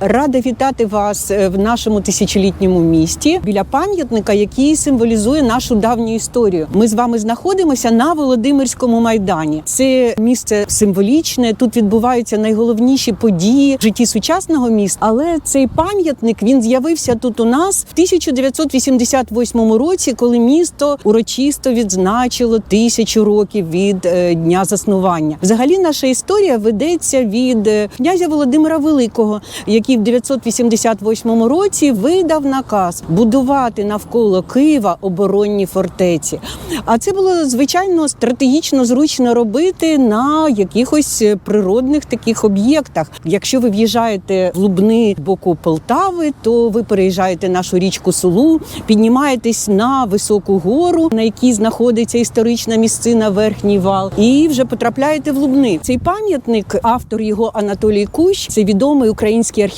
Рада вітати вас е, в нашому тисячолітньому місті біля пам'ятника, який символізує нашу давню історію. Ми з вами знаходимося на Володимирському майдані. Це місце символічне. Тут відбуваються найголовніші події в житті сучасного міста. Але цей пам'ятник він з'явився тут у нас в 1988 році, коли місто урочисто відзначило тисячу років від е, дня заснування. Взагалі, наша історія ведеться від е, князя Володимира Великого, який в 988 році видав наказ будувати навколо Києва оборонні фортеці. А це було звичайно стратегічно зручно робити на якихось е, природних таких об'єктах. Якщо ви в'їжджаєте в Лубни боку Полтави, то ви переїжджаєте нашу річку Сулу, піднімаєтесь на високу гору, на якій знаходиться історична місцина Верхній Вал, і вже потрапляєте в Лубни. Цей пам'ятник, автор його Анатолій Кущ, це відомий український архітектор.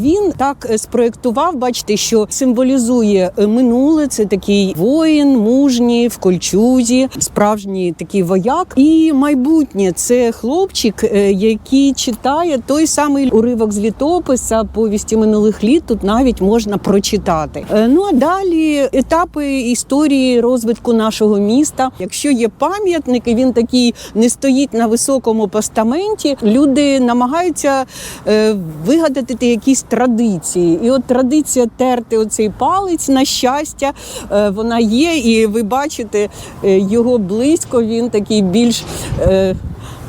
Він так е, спроектував, бачите, що символізує е, минуле. Це такий воїн, мужній в кольчузі, справжній такий вояк. І майбутнє це хлопчик, е, який читає той самий уривок з літописа повісті минулих літ. Тут навіть можна прочитати. Ну а далі етапи історії розвитку нашого міста. Якщо є пам'ятник, і він такий не стоїть на високому постаменті, люди намагаються е, вигадати якісь традиції. І от традиція терти оцей палець на щастя, е, вона є, і ви бачите е, його близько. Він такий більш.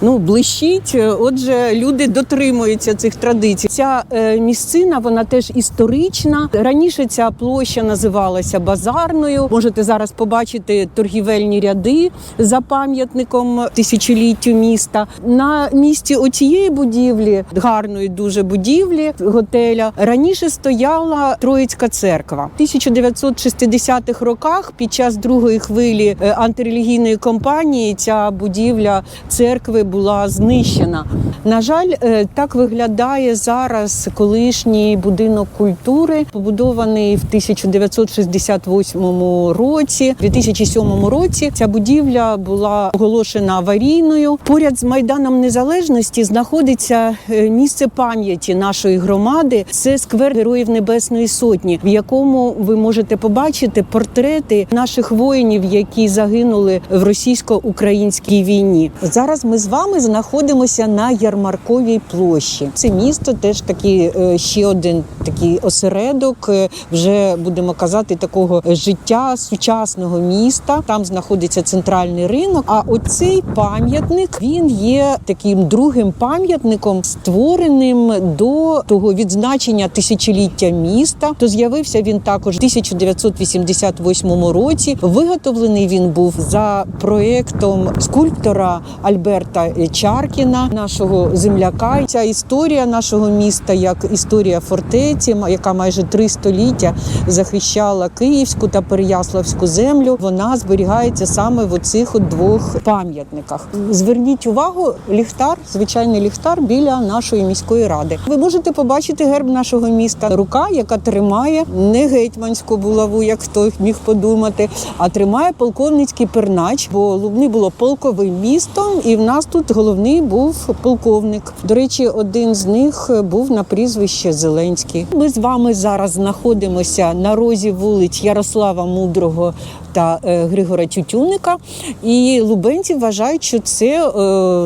Е, Ну, блищить. Отже, люди дотримуються цих традицій. Ця е, місцина вона теж історична. Раніше ця площа називалася базарною. Можете зараз побачити торгівельні ряди за пам'ятником тисячоліттю міста. На місці оцієї будівлі, гарної дуже будівлі готеля, раніше стояла Троїцька церква. В 1960-х роках під час другої хвилі е, антирелігійної кампанії ця будівля церкви була знищена. На жаль, е, так виглядає зараз колишній будинок культури, побудований в 1968 році. У 2007 році ця будівля була оголошена аварійною. Поряд з майданом незалежності знаходиться е, місце пам'яті нашої громади. Це сквер Героїв Небесної Сотні, в якому ви можете побачити портрети наших воїнів, які загинули в російсько-українській війні. Зараз ми з вами знаходимося на ярмарковій площі. Це місто теж такий е, ще один такий осередок. е, Вже будемо казати такого життя сучасного міста. Там знаходиться центральний ринок. А оцей пам'ятник він є таким другим пам'ятником, створеним до того відзначення тисячоліття міста. То з'явився він також у 1988 році. Виготовлений він був за проектом скульптора Альберта Чаркіна, нашого земляка. Ця історія нашого міста, як історія фортеці, яка майже три століття захищала Київську та Переяславську землю. Вона зберігається саме в оцих двох пам'ятниках. Зверніть увагу, ліхтар, звичайний ліхтар біля нашої міської ради. Ви можете побачити герб нашого міста. Рука, яка тримає не гетьманську булаву, як хто міг подумати, а тримає полковницький пернач, бо Лубни було полковим містом, і в нас тут головний був полковник. До речі, один з них був на прізвище Зеленський. Ми з вами зараз знаходимося на розі вулиць Ярослава Мудрого та е, Григора Тютюнника. І лубенці вважають, що це е,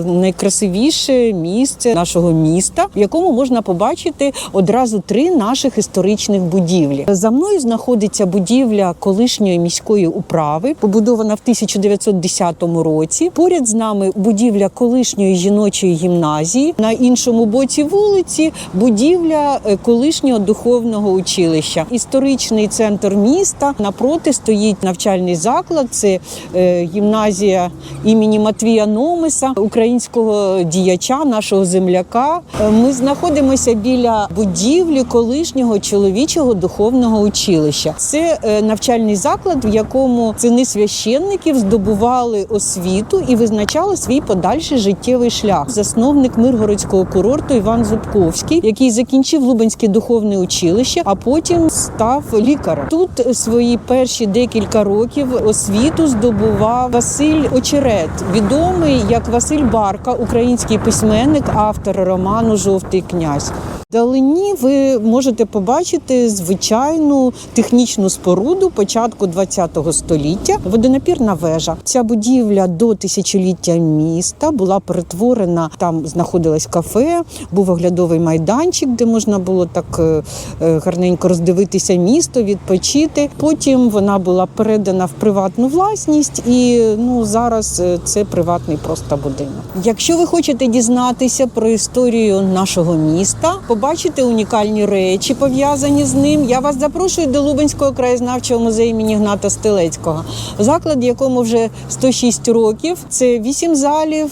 найкрасивіше місце нашого міста, в якому можна побачити одразу три наших історичних будівлі. За мною знаходиться будівля колишньої міської управи, побудована в 1910 році. Поряд з нами будівля колишньої жіночої гімназії. На іншому боці вулиці будівля е, колишнього духовного училища. Історичний центр міста напроти стоїть навчальний заклад. Це е, гімназія імені Матвія Номиса, українського діяча, нашого земляка. Е, Ми знаходимося біля будівлі колишнього чоловічого духовного училища. Це навчальний заклад, в якому сини священників здобували освіту і визначали свій подальший подальший життєвий шлях. Засновник Миргородського курорту Іван Зубковський, який закінчив Лубенське духовне училище, а потім став лікарем. Тут свої перші декілька років освіту здобував Василь Очерет, відомий як Василь Барка, український письменник, автор роману Жовтий князь. Вдалині ви можете побачити звичайну технічну споруду початку ХХ століття. Водонапірна вежа. Ця будівля до тисячоліття міста була перетворена. Там знаходилось кафе, був оглядовий майданчик, де можна було так е, е, гарненько роздивитися місто, відпочити. Потім вона була передана в приватну власність, і ну зараз е, це приватний просто будинок. Якщо ви хочете дізнатися про історію нашого міста, побачити унікальні речі пов'язані з ним. Я вас запрошую до Лубенського краєзнавчого музею імені Гната Стелецького, заклад, якому вже 106 років. Це 8 залів,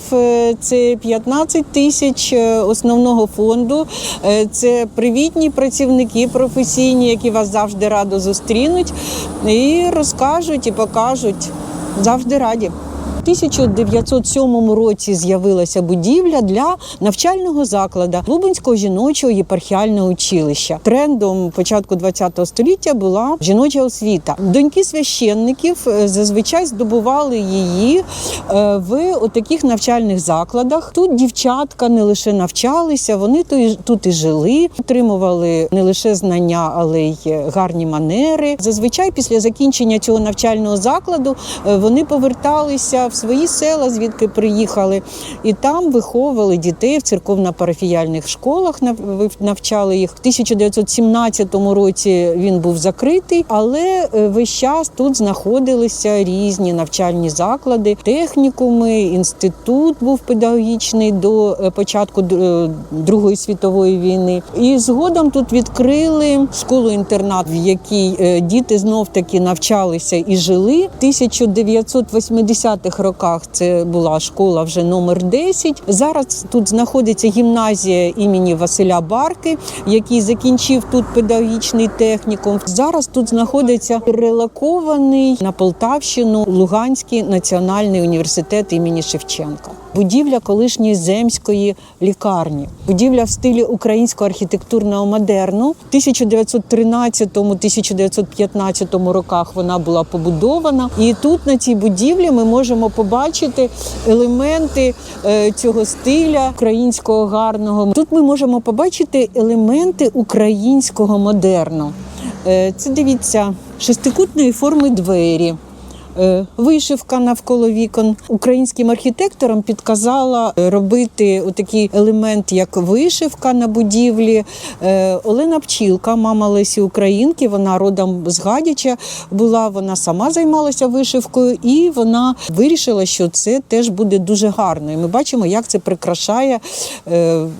це 15 тисяч е, основного фонду. Е, Це привітні працівники професійні, які вас завжди радо зустрінуть і розкажуть і покажуть. Завжди раді. У 1907 році з'явилася будівля для навчального закладу Лубенського жіночого єпархіального училища. Трендом початку ХХ століття була жіноча освіта. Доньки священників е, зазвичай здобували її е, в таких навчальних закладах. Тут дівчатка не лише навчалися, вони тут і жили, отримували не лише знання, але й гарні манери. Зазвичай після закінчення цього навчального закладу е, вони поверталися в свої села, звідки приїхали, і там виховували дітей в церковно-парафіяльних школах. нав- навчали їх. В 1917 році він був закритий, але е, весь час тут знаходилися різні навчальні заклади, технікуми, інститут був педагогічний до е, початку е, Другої світової війни. І згодом тут відкрили школу-інтернат, в якій діти знов таки навчалися і жили. 1980-х роках це була школа вже номер 10. Зараз тут знаходиться гімназія імені Василя Барки, який закінчив тут педагогічний технікум. Зараз тут знаходиться релокований на Полтавщину Луганський національний університет імені Шевченка. Будівля колишньої земської лікарні, будівля в стилі українського архітектурного модерну. В 1913-1915 роках вона була побудована. І тут на цій будівлі ми можемо побачити елементи е, цього стиля українського гарного. Тут ми можемо побачити елементи українського модерну. Е, Це дивіться шестикутної форми двері. Е, Вишивка навколо вікон українським архітекторам підказала е, робити такий елемент, як вишивка на будівлі. Е, Олена Пчілка, мама Лесі Українки, вона родом з Гадяча була. Вона сама займалася вишивкою, і вона вирішила, що це теж буде дуже гарно. І ми бачимо, як це прикрашає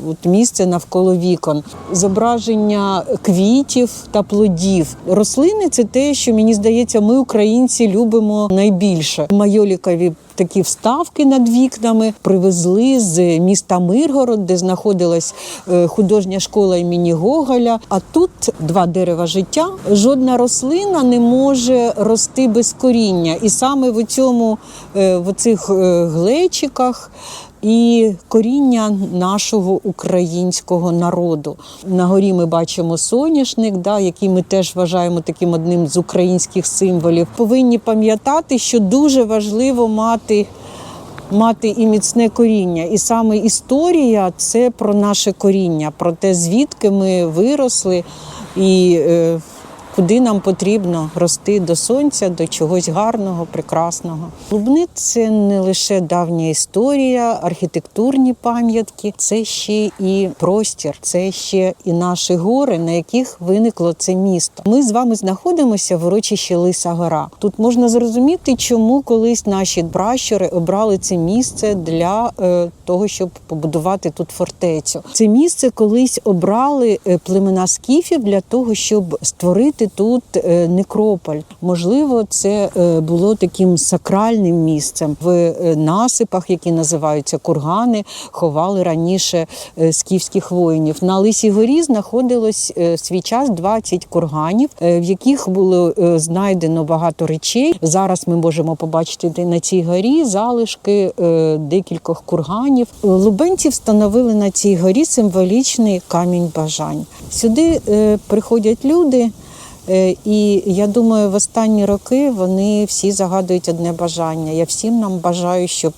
от місце навколо вікон. Зображення квітів та плодів. Рослини це те, що мені здається, ми, українці, любимо найбільше. Майолікові такі вставки над вікнами привезли з міста Миргород, де знаходилась е, художня школа імені Гоголя. А тут два дерева життя. Жодна рослина не може рости без коріння. І саме в цьому е, в цих глечиках і коріння нашого українського народу. На горі ми бачимо соняшник, да, який ми теж вважаємо таким одним з українських символів. Повинні пам'ятати, що дуже важливо мати. Мати і міцне коріння, і саме історія це про наше коріння, про те, звідки ми виросли, і е, куди нам потрібно рости до сонця, до чогось гарного, прекрасного. Лубни це не лише давня історія, архітектурні пам'ятки, це ще і простір, це ще і наші гори, на яких виникло це місто. Ми з вами знаходимося в урочищі Лиса Гора. Тут можна зрозуміти, чому колись наші пращури обрали це місце для е, того, щоб побудувати тут фортецю. Це місце колись обрали е, племена скіфів для того, щоб створити знайти тут е, некрополь. Можливо, це е, було таким сакральним місцем. В е, насипах, які називаються кургани, ховали раніше скіфських воїнів. На Лисій горі знаходилось свій час 20 курганів, в яких було знайдено багато речей. Зараз ми можемо побачити на цій горі залишки декількох курганів. Лубенці встановили на цій горі символічний камінь бажань. Сюди приходять люди. Е, І я думаю, в останні роки вони всі загадують одне бажання. Я всім нам бажаю, щоб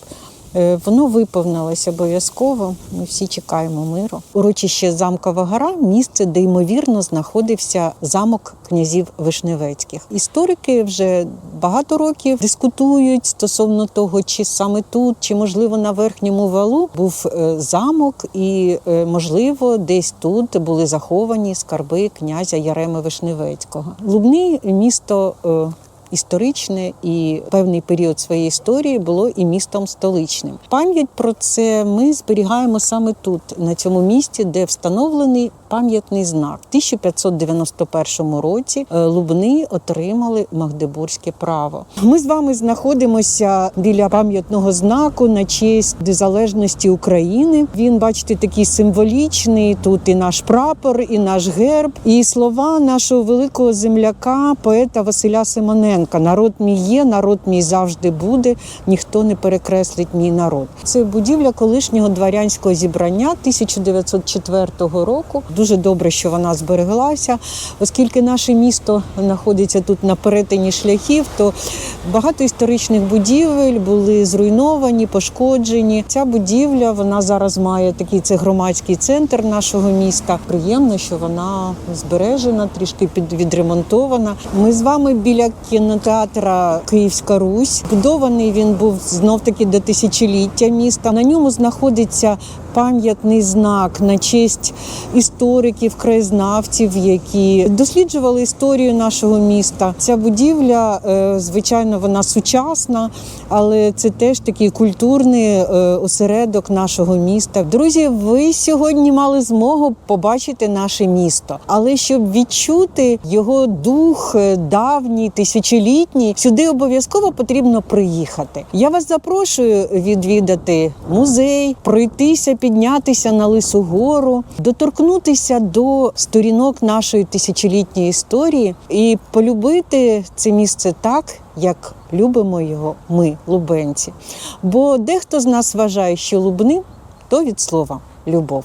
воно виповнилось обов'язково. Ми всі чекаємо миру. Урочище Замкова гора місце, де ймовірно знаходився замок князів Вишневецьких. Історики вже багато років дискутують стосовно того, чи саме тут, чи можливо на верхньому валу був е, замок, і е, можливо десь тут були заховані скарби князя Яреми Вишневецького. Лубни місто. Історичне і певний період своєї історії було і містом столичним. Пам'ять про це ми зберігаємо саме тут, на цьому місці, де встановлений пам'ятний знак. У 1591 році е, Лубни отримали Магдебурзьке право. Ми з вами знаходимося біля пам'ятного знаку на честь незалежності України. Він, бачите, такий символічний. Тут і наш прапор, і наш герб, і слова нашого великого земляка, поета Василя Симоненка. Народ мій є, народ мій завжди буде. Ніхто не перекреслить мій народ. Це будівля колишнього дворянського зібрання 1904 року. Дуже добре, що вона збереглася, оскільки наше місто знаходиться тут на перетині шляхів, то багато історичних будівель були зруйновані, пошкоджені. Ця будівля вона зараз має такий це громадський центр нашого міста. Приємно, що вона збережена, трішки відремонтована. Ми з вами біля кінотеатра Київська Русь. Будований він був знов таки до тисячоліття міста. На ньому знаходиться пам'ятний знак на честь істориків, краєзнавців, які досліджували історію нашого міста. Ця будівля, е, звичайно, вона сучасна, але це теж такий культурний е, осередок нашого міста. Друзі, ви сьогодні мали змогу побачити наше місто, але щоб відчути його дух е, давній, тисячолітній, сюди обов'язково потрібно приїхати. Я вас запрошую відвідати музей, пройтися, піднятися на Лису гору, доторкнутися до сторінок нашої тисячолітньої історії і полюбити це місце так, як любимо його ми, лубенці. Бо дехто з нас вважає, що лубни то від слова любов.